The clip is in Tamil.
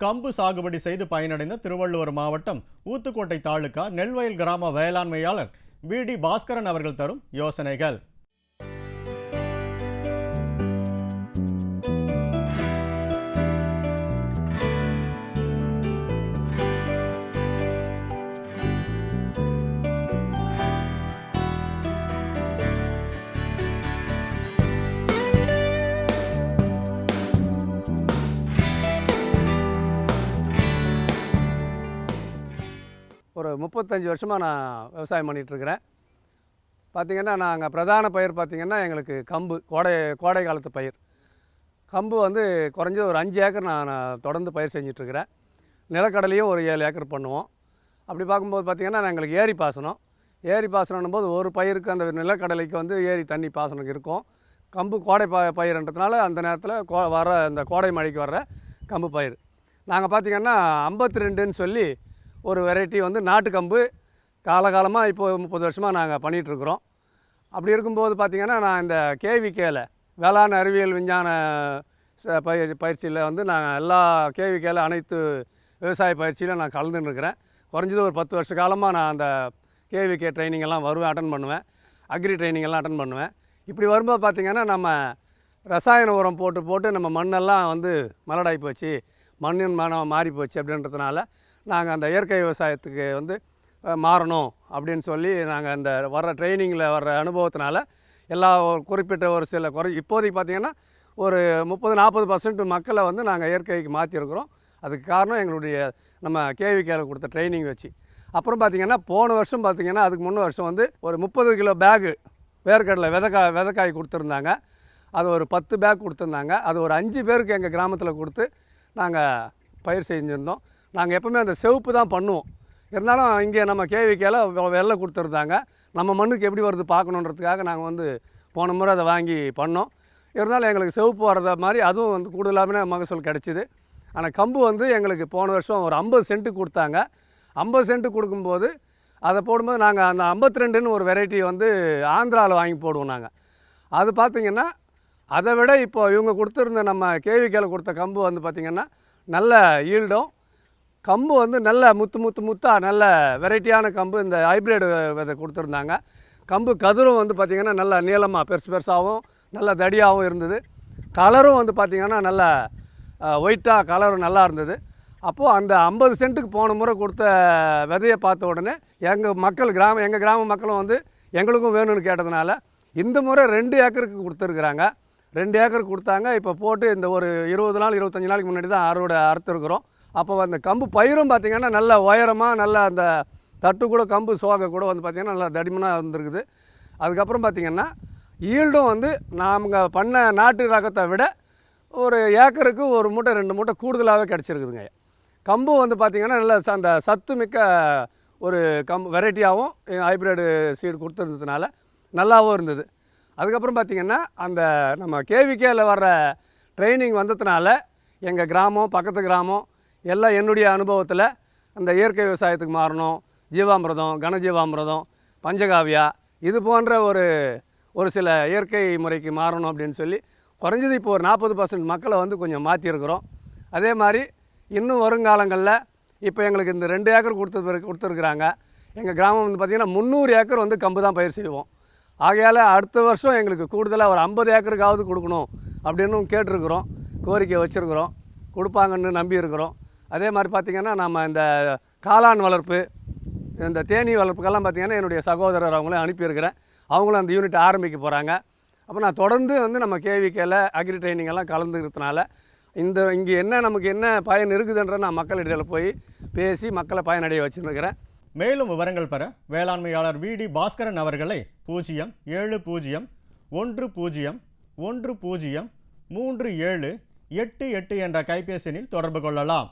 கம்பு சாகுபடி செய்து பயனடைந்த திருவள்ளுவர் மாவட்டம் ஊத்துக்கோட்டை தாலுகா நெல்வயல் கிராம வேளாண்மையாளர் வி. டி. பாஸ்கரன் அவர்கள் தரும் யோசனைகள். ஒரு முப்பத்தஞ்சு வருஷமாக நான் விவசாயம் பண்ணிகிட்ருக்கிறேன். பார்த்திங்கன்னா நாங்கள் பிரதான பயிர் பார்த்திங்கன்னா எங்களுக்கு கம்பு கோடை கோடை காலத்து பயிர். கம்பு வந்து குறைஞ்சது ஒரு அஞ்சு ஏக்கர் நான் தொடர்ந்து பயிர் செஞ்சிட்ருக்கிறேன். நிலக்கடலையும் ஒரு ஏழு ஏக்கர் பண்ணுவோம். அப்படி பார்க்கும்போது பார்த்திங்கன்னா நான் எங்களுக்கு ஏரி பாசனம். ஏரி பாசனம் போது ஒரு பயிருக்கு அந்த நிலக்கடலைக்கு வந்து ஏரி தண்ணி பாசனம் இருக்கும். கம்பு கோடை ப பயிர்ன்றதுனால அந்த நேரத்தில் கோ வர அந்த கோடை மழைக்கு வர்ற கம்பு பயிர். நாங்கள் பார்த்திங்கன்னா ஐம்பத்தி ரெண்டுன்னு சொல்லி ஒரு வெரைட்டி வந்து நாட்டு கம்பு. காலகாலமாக இப்போது முப்பது வருஷமாக நாங்கள் பண்ணிகிட்ருக்குறோம் அப்படி இருக்கும்போது பார்த்திங்கன்னா நான் இந்த கேவிகேல வேளாண் அறிவியல் விஞ்ஞான பயிர் பயிற்சி பயிற்சியில் வந்து நான் எல்லா கேவிகேல அனைத்து விவசாய பயிற்சியிலும் நான் கலந்துன்னு இருக்கிறேன் குறைஞ்சது ஒரு பத்து வருஷ காலமாக நான் அந்த கேவிகே ட்ரைனிங் எல்லாம் வருவேன் அட்டன் பண்ணுவேன். அக்ரி ட்ரைனிங் எல்லாம் அட்டன் பண்ணுவேன். இப்படி வரும்போது பார்த்திங்கன்னா நம்ம ரசாயன உரம் போட்டு போட்டு நம்ம மண்ணெல்லாம் வந்து மலடாகி போச்சு. மண்ணின் மனம் மாறி போச்சு அப்படின்றதுனால நாங்கள் அந்த இயற்கை விவசாயத்துக்கு வந்து மாறணும் அப்படின்னு சொல்லி நாங்கள் அந்த வர்ற ட்ரைனிங்கில் வர்ற அனுபவத்தினால எல்லா ஒரு குறிப்பிட்ட ஒரு சில குறை இப்போதைக்கு பார்த்திங்கன்னா ஒரு முப்பது நாற்பது பர்சன்ட் மக்களை வந்து நாங்கள் இயற்கைக்கு மாற்றிருக்கிறோம் அதுக்கு காரணம் எங்களுடைய நம்ம கேவிக்கையில் கொடுத்த ட்ரைனிங் வச்சு. அப்புறம் பார்த்திங்கன்னா போன வருஷம் பார்த்திங்கன்னா அதுக்கு முன்ன வருஷம் வந்து ஒரு முப்பது கிலோ பேகு வேர்க்கடலை விதைக்காய் விதக்காய் கொடுத்துருந்தாங்க. அது ஒரு பத்து பேக் கொடுத்துருந்தாங்க. அது ஒரு அஞ்சு பேருக்கு எங்கள் கிராமத்தில் கொடுத்து நாங்கள் பயிர் செஞ்சுருந்தோம். நாங்கள் எப்போவுமே அந்த செவப்பு தான் பண்ணுவோம். இருந்தாலும் இங்கே நம்ம கேவிக்கையில் வெள்ளை கொடுத்துருந்தாங்க. நம்ம மண்ணுக்கு எப்படி வருது பார்க்கணுன்றதுக்காக நாங்கள் வந்து போன முறை அதை வாங்கி பண்ணோம். இருந்தாலும் எங்களுக்கு செவப்பு வர்றத மாதிரி அதுவும் வந்து கூடுதலாமே மகசூல் கிடச்சிது. ஆனால் கம்பு வந்து எங்களுக்கு போன வருஷம் ஒரு ஐம்பது சென்ட்டு கொடுத்தாங்க. ஐம்பது சென்ட்டு கொடுக்கும்போது அதை போடும்போது நாங்கள் அந்த ஐம்பத்தி ரெண்டுன்னு ஒரு வெரைட்டி வந்து ஆந்திராவில் வாங்கி போடுவோம் நாங்கள் அது பார்த்திங்கன்னா அதை விட இப்போ இவங்க கொடுத்துருந்த நம்ம கேவிக்கையில் கொடுத்த கம்பு வந்து பார்த்திங்கன்னா நல்ல ஈல்டும் கம்பு வந்து நல்ல முத்து முத்து முத்தாக நல்ல வெரைட்டியான கம்பு இந்த ஹைப்ரிட் விதை கொடுத்துருந்தாங்க. கம்பு கதிரும் வந்து பார்த்திங்கன்னா நல்லா நீளமாக பெருசு பெருசாகவும் நல்ல தடியாகவும் இருந்தது. கலரும் வந்து பார்த்திங்கன்னா நல்ல ஒயிட்டாக கலரும் நல்லா இருந்தது. அப்போது அந்த ஐம்பது சென்ட்டுக்கு போன முறை கொடுத்த விதையை பார்த்த உடனே எங்கள் மக்கள் கிராமம் எங்கள் கிராம மக்களும் வந்து எங்களுக்கும் வேணும்னு கேட்டதுனால இந்த முறை ரெண்டு ஏக்கருக்கு கொடுத்துருக்குறாங்க. ரெண்டு ஏக்கர் கொடுத்தாங்க. இப்போ போட்டு இந்த ஒரு இருபது நாள் இருபத்தஞ்சி நாளைக்கு முன்னாடி தான் அறுவடை அறுத்துருக்குறோம். அப்போ அந்த கம்பு பயிரும் பார்த்திங்கன்னா நல்ல உயரமாக நல்ல அந்த தட்டு கூட கம்பு சோகை கூட வந்து பார்த்திங்கன்னா நல்லா தடிமனாக இருந்திருக்குது. அதுக்கப்புறம் பார்த்திங்கன்னா ஈல்டும் வந்து நாங்கள் பண்ண நாட்டு ரகத்தை விட ஒரு ஏக்கருக்கு ஒரு மூட்டை ரெண்டு மூட்டை கூடுதலாகவே கிடச்சிருக்குதுங்க. கம்பு வந்து பார்த்திங்கன்னா நல்ல ச- அந்த சத்து மிக்க ஒரு கம்பு வெரைட்டியாகவும் ஹைப்ரிட் சீடு கொடுத்துருந்ததுனால நல்லாவும் இருந்தது. அதுக்கப்புறம் பார்த்திங்கன்னா அந்த நம்ம கேவிகேயில் வர்ற ட்ரைனிங் வந்ததுனால எங்கள் கிராமம் பக்கத்து கிராமம் எல்லாம் என்னுடைய அனுபவத்தில் அந்த இயற்கை விவசாயத்துக்கு மாறணும். ஜீவாமிரதம் கனஜீவாமிரதம் பஞ்சகாவியா இது போன்ற ஒரு ஒரு சில இயற்கை முறைக்கு மாறணும் அப்படின்னு சொல்லி குறைஞ்சது இப்போ ஒரு நாற்பது பர்சன்ட் மக்களை வந்து கொஞ்சம் மாற்றிருக்கிறோம் அதே மாதிரி இன்னும் வருங்காலங்களில் இப்போ எங்களுக்கு இந்த ரெண்டு ஏக்கர் கொடுத்து கொடுத்துருக்குறாங்க. எங்கள் கிராமம் வந்து பார்த்திங்கன்னா முந்நூறு ஏக்கர் வந்து கம்பு தான் பயிர் செய்வோம். ஆகையால் அடுத்த வருஷம் எங்களுக்கு கூடுதலாக ஒரு ஐம்பது ஏக்கருக்காவது கொடுக்கணும் அப்படின்னு கேட்டிருக்கிறோம். கோரிக்கை வச்சுருக்குறோம். கொடுப்பாங்கன்னு நம்பி இருக்கிறோம் அதே மாதிரி பார்த்திங்கன்னா நம்ம இந்த காளான் வளர்ப்பு இந்த தேனி வளர்ப்புக்கெல்லாம் பார்த்திங்கன்னா என்னுடைய சகோதரர் அவங்களும் அனுப்பியிருக்கிறேன். அவங்களும் அந்த யூனிட் ஆரம்பிக்க போகிறாங்க அப்போ நான் தொடர்ந்து வந்து நம்ம கேவிக்கையில் அக்ரி ட்ரைனிங் எல்லாம் கலந்துக்கிறதுனால இந்த இங்கே என்ன நமக்கு என்ன பயன் இருக்குதுன்ற நான் மக்களிடையில் போய் பேசி மக்களை பயனடைய வச்சுருக்கிறேன். மேலும் விவரங்கள் பெற வேளாண்மையாளர் வி டி பாஸ்கரன் அவர்களை பூஜ்ஜியம் ஏழு பூஜ்ஜியம் ஒன்று பூஜ்ஜியம் ஒன்று பூஜ்ஜியம் மூன்று ஏழு எட்டு எட்டு என்ற கைபேசி எண்ணில் தொடர்பு கொள்ளலாம்.